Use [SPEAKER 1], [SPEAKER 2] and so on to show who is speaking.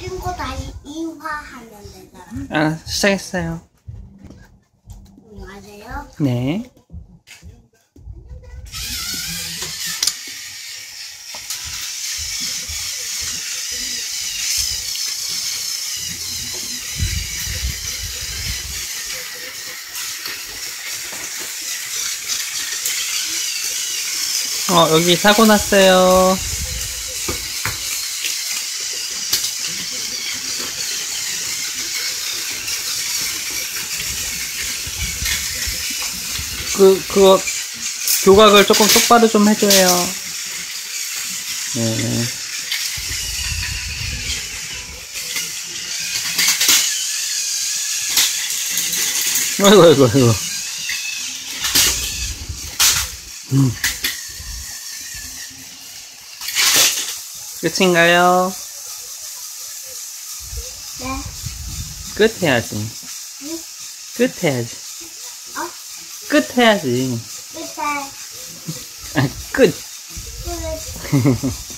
[SPEAKER 1] 끊고 다시 이화하면 되잖아.
[SPEAKER 2] 아, 시작했어요.
[SPEAKER 1] 안녕하세요.
[SPEAKER 2] 네. 어, 여기 사고 났어요. 그, 그거, 교각을 조금 똑바로 좀 해줘요. 네. 아이고, 아이고, 아이고. 음. 끝인가요?
[SPEAKER 1] 네.
[SPEAKER 2] 끝 해야지.
[SPEAKER 1] 응?
[SPEAKER 2] 끝 해야지.
[SPEAKER 1] 어?
[SPEAKER 2] 끝 해야지.
[SPEAKER 1] 끝에
[SPEAKER 2] 아, 끝.
[SPEAKER 1] 끝.